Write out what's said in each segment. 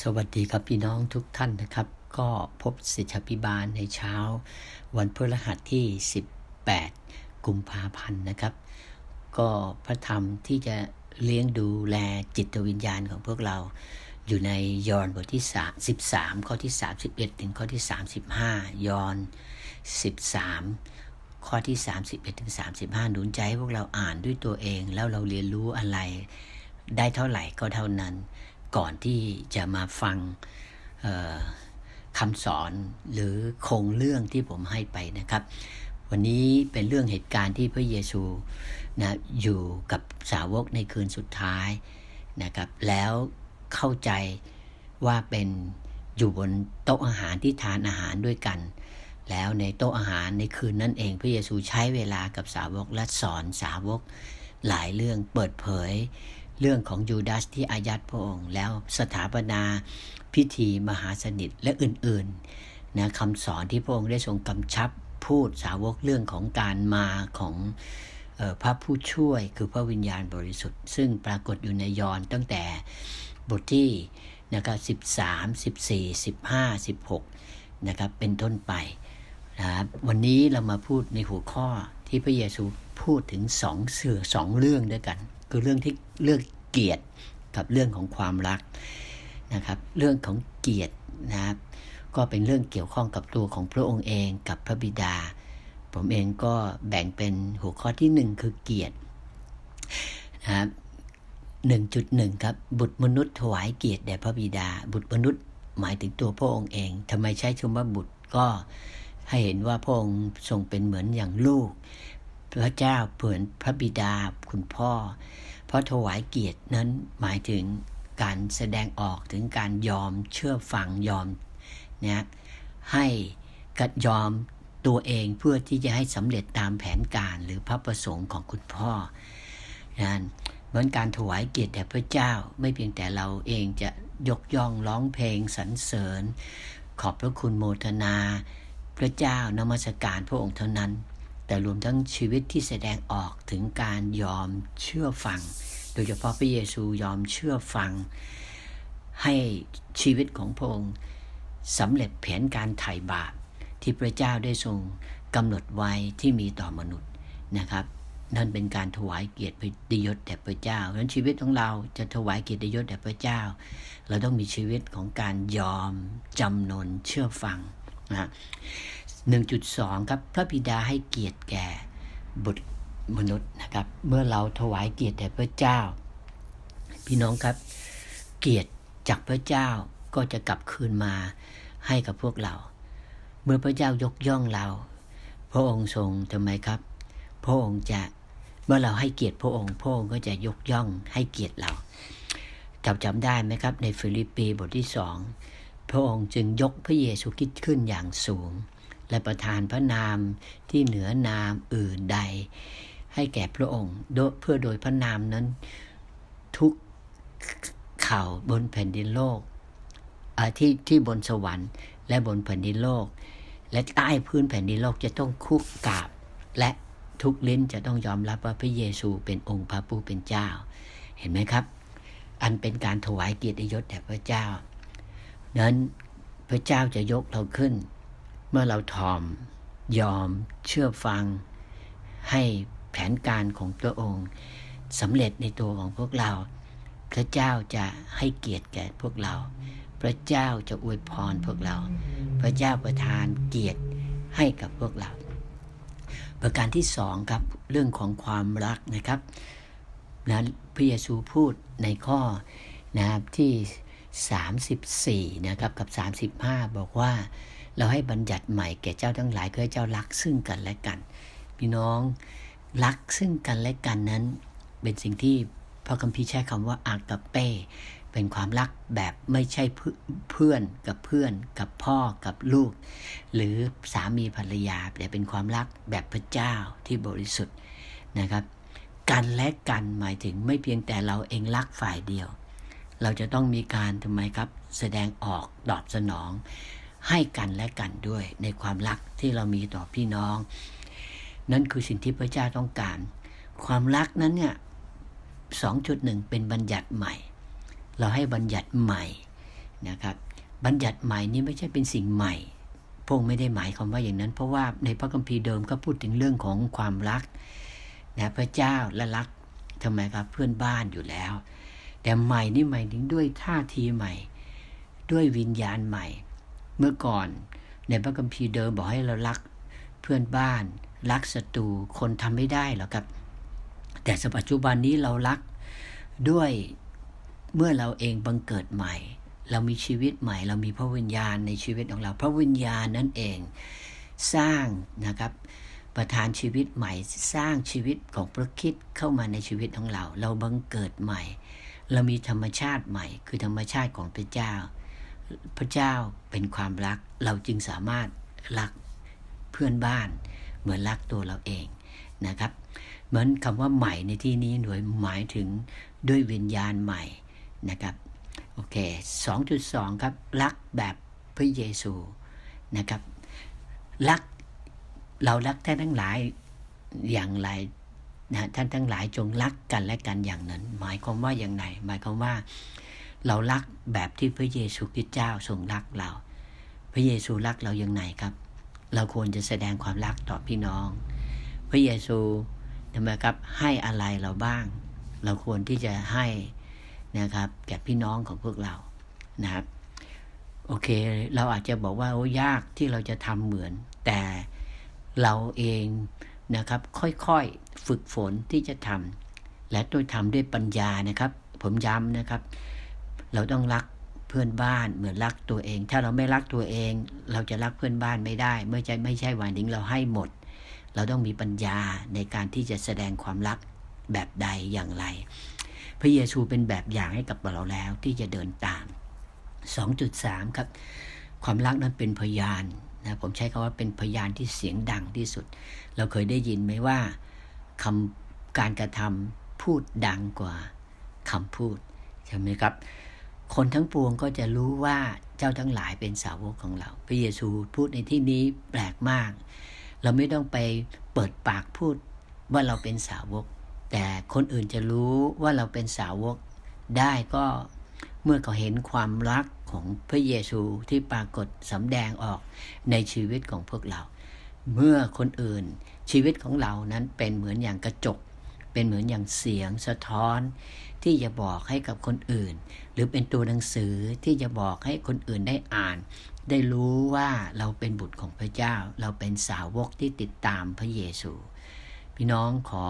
สวัสดีครับพี่น้องทุกท่านนะครับ ก็พบสิทธิพิบาลในเช้า วันพฤหัสที่ 18 กุมภาพันธ์นะครับ ก็พระธรรมที่จะเลี้ยงดูแลจิตวิญญาณของพวกเรา อยู่ในยอห์นบทที่3 13 ข้อที่ 31 ถึงข้อที่ 35 ยอห์น13 ข้อที่ 31 ถึง 35 หนุนใจให้พวกเราอ่านด้วยตัวเองแล้วเราเรียนรู้อะไร ได้เท่าไหร่ก็เท่านั้น ก่อนที่จะมาฟังคำสอนหรือโครงเรื่องที่ผมให้ไปนะครับ วันนี้เป็นเรื่องเหตุการณ์ที่พระเยซูนะอยู่กับสาวกในคืนสุดท้ายนะครับ แล้วเข้าใจว่าเป็นอยู่บนโต๊ะอาหารที่ทานอาหารด้วยกัน แล้วในโต๊ะอาหารในคืนนั้นเองพระเยซูใช้เวลากับสาวกและสอนสาวกหลายเรื่องเปิดเผย เรื่องของยูดาสที่อายัดพระองค์ แล้วสถาปนาพิธีมหาสนิทและอื่นๆนะคำสอนที่พระองค์ได้ทรงกำชับพูดสาวกเรื่องของการมาของพระผู้ช่วยคือพระวิญญาณบริสุทธิ์ ซึ่งปรากฏอยู่ในยอห์นตั้งแต่บทที่นะครับ13 14 15 16นะครับเป็นต้นไปนะครับวันนี้เรามาพูดในหัวข้อ ที่พระเยซูพูดถึงสองเสือสองเรื่องด้วยกัน คือเรื่องที่เรื่องเกียรติกับเรื่องของความรักนะครับ เรื่องของเกียรตินะครับ ก็เป็นเรื่องเกี่ยวข้องกับตัวของพระองค์เองกับพระบิดา ผมเองก็แบ่งเป็นหัวข้อที่หนึ่งคือเกียรตินะครับ1.1 ครับ บุตรมนุษย์ถวายเกียรติแด่พระบิดา บุตรมนุษย์หมายถึงตัวพระองค์เองทำไมใช้ชมว่าบุตรก็ ให้เห็นว่าพระองค์ทรงเป็นเหมือนอย่างลูก พระเจ้าเผื่อนพระบิดาคุณพ่อ เพราะถวายเกียรตินั้นหมายถึงการแสดงออกถึงการยอมเชื่อฟังยอมนะให้กัดยอมตัวเองเพื่อที่จะให้สำเร็จตามแผนการหรือพระประสงค์ของคุณพ่อนั้นเหมือนการถวายเกียรติแด่พระเจ้าไม่เพียงแต่เราเองจะยกย่องร้องเพลงสรรเสริญ ขอบพระคุณโมทนา พระเจ้านมัสการพระองค์เท่านั้น แต่รวมทั้งชีวิตที่แสดงออกถึงการยอมเชื่อฟัง โดยเฉพาะพระเยซูยอมเชื่อฟัง ให้ชีวิตของพระองค์สำเร็จแผนการไถ่บาปที่พระเจ้าได้ทรงกำหนดไว้ที่มีต่อมนุษย์นะครับนั่นเป็นการถวายเกียรติยศแด่พระเจ้าเพราะฉะนั้นชีวิตของเราจะถวายเกียรติยศแด่พระเจ้า เราต้องมีชีวิตของการยอมจำนนเชื่อฟัง นะหนึ่งจุดสองครับพระบิดาให้เกียรติแก่บุตรมนุษย์นะครับ เมื่อเราถวายเกียรติแด่พระเจ้า พี่น้องครับ เกียรติจากพระเจ้าก็จะกลับคืนมาให้กับพวกเรา เมื่อพระเจ้ายกย่องเรา พระองค์ทรงทำไมครับ พระองค์จะเมื่อเราให้เกียรติพระองค์พระองค์ก็จะยกย่องให้เกียรติเราจำจำได้ไหมครับ ในฟิลิปปีบทที่สอง พระองค์จึงยกพระเยซูคริสต์ขึ้นอย่างสูง และประทานพระนามที่เหนือนามอื่นใด ให้แก่พระองค์เพื่อโดยพระนามนั้นทุกเข่าบนแผ่นดินโลกที่ที่บนสวรรค์ และบนแผ่นดินโลก และใต้พื้นแผ่นดินโลกจะต้องคุกกาบ และทุกลิ้นจะต้องยอมรับว่าพระเยซูเป็นองค์พระผู้เป็นเจ้า เห็นไหมครับ อันเป็นการถวายเกียรติยศแด่พระเจ้า นั้นพระเจ้าจะยกเราขึ้น เมื่อเราทอม ยอมเชื่อฟัง ให้แผนการของพระองค์สำเร็จในตัวของพวกเรา พระเจ้าจะให้เกียรติแก่พวกเรา พระเจ้าจะอวยพรพวกเรา พระเจ้าประทานเกียรติให้กับพวกเรา ประการที่สองครับเรื่องของความรักนะครับนะพระเยซูพูดในข้อนะครับที่ 34นะครับกับ 35 บอกว่า เราให้บัญญัติใหม่แก่เจ้าทั้งหลายเพื่อเจ้ารักซึ่งกันและกัน พี่น้องรักซึ่งกันและกันนั้น เป็นสิ่งที่พระคัมภีร์ใช้คำว่าอากาเป้เป็นความรักแบบไม่ใช่เพื่อนกับเพื่อนกับพ่อกับลูก หรือสามีภรรยา แต่เป็นความรักแบบพระเจ้าที่บริสุทธิ์นะครับ กันและกันหมายถึงไม่เพียงแต่เราเองรักฝ่ายเดียว เราจะต้องมีการทำไมครับ แสดงออกตอบสนอง ให้กันและกันด้วยในความรักที่เรามีต่อพี่น้อง นั่นคือสิ่งที่พระเจ้าต้องการ ความรักนั้นเนี่ย2.1 เป็นบัญญัติใหม่ เราให้บัญญัติใหม่นะครับ บัญญัติใหม่นี้ไม่ใช่เป็นสิ่งใหม่พงไม่ได้หมายความว่าอย่างนั้น เพราะว่าในพระคัมภีร์เดิมก็พูดถึงเรื่องของความรักนะพระเจ้าและรักทำไมครับเพื่อนบ้านอยู่แล้ว แต่ใหม่นี่หมายถึงด้วยท่าทีใหม่ ด้วยวิญญาณใหม่ เมื่อก่อนในพระคัมภีร์เดิมบอกให้เรารักเพื่อนบ้าน รักศัตรูคนทำไม่ได้หรอกครับ แต่สปัจจุบันนี้เรารักด้วยเมื่อเราเองบังเกิดใหม่ เรามีชีวิตใหม่ เรามีพระวิญญาณในชีวิตของเรา พระวิญญาณนั่นเองสร้างนะครับประทานชีวิตใหม่สร้างชีวิตของพระคิดเข้ามาในชีวิตของเรา เราบังเกิดใหม่ เรามีธรรมชาติใหม่ คือธรรมชาติของพระเจ้า พระเจ้าเป็นความรัก เราจึงสามารถรักเพื่อนบ้าน เหมือนรักตัวเราเองนะครับ เหมือนคำว่าใหม่ในที่นี้หน่วยหมายถึงด้วยวิญญาณใหม่นะครับโอเค 2.2 ครับรักแบบพระเยซูนะครับรักเรารักท่านทั้งหลายอย่างไร นะท่านทั้งหลายจงรักกันและกันอย่างนั้น หมายความว่าอย่างไรหมายความว่า เรารักแบบที่พระเยซูคริสต์เจ้าทรงรักเรา พระเยซูรักเราอย่างไรครับ เราควรจะแสดงความรักต่อพี่น้อง พระเยซูทำไมครับให้อะไรเราบ้าง เราควรที่จะให้นะครับแก่พี่น้องของพวกเรานะครับโอเค เราอาจจะบอกว่าโอ้ยากที่เราจะทำเหมือน แต่เราเอง นะครับ ค่อยๆฝึกฝนที่จะทำและโดยทำด้วยปัญญานะครับ ผมย้ำนะครับ เราต้องรักเพื่อนบ้านเหมือนรักตัวเอง ถ้าเราไม่รักตัวเอง เราจะรักเพื่อนบ้านไม่ได้ เมื่อใจไม่ใช่วันถึงเราให้หมด เราต้องมีปัญญาในการที่จะแสดงความรักแบบใดอย่างไร พระเยซูเป็นแบบอย่างให้กับเราแล้วที่จะเดินตาม 2.3 ครับ ความรักนั้นเป็นพยาน นะผมใช้คาว่าเป็นพยานที่เสียงดังที่สุด เราเคยได้ยินไหมว่าคำการกระทำพูดดังกว่าคำพูดใช่ไหมครับ คนทั้งปวงก็จะรู้ว่าเจ้าทั้งหลายเป็นสาวกของเรา พระเยซูพูดในที่นี้แปลกมาก เราไม่ต้องไปเปิดปากพูดว่าเราเป็นสาวก แต่คนอื่นจะรู้ว่าเราเป็นสาวกได้ก็ เมื่อเขาเห็นความรักของพระเยซูที่ปรากฏสำแดงออกในชีวิตของพวกเรา เมื่อคนอื่นชีวิตของเรานั้นเป็นเหมือนอย่างกระจก เป็นเหมือนอย่างเสียงสะท้อน ที่จะบอกให้กับคนอื่น หรือเป็นตัวหนังสือที่จะบอกให้คนอื่นได้อ่าน ได้รู้ว่าเราเป็นบุตรของพระเจ้า เราเป็นสาวกที่ติดตามพระเยซู พี่น้องขอ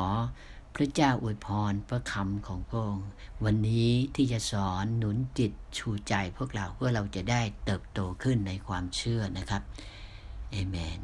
พระเจ้าอวยพรพระคำของพระองค์วันนี้ที่จะสอนหนุนจิตชูใจพวกเราเพื่อเราจะได้เติบโตขึ้นในความเชื่อนะครับเอเมน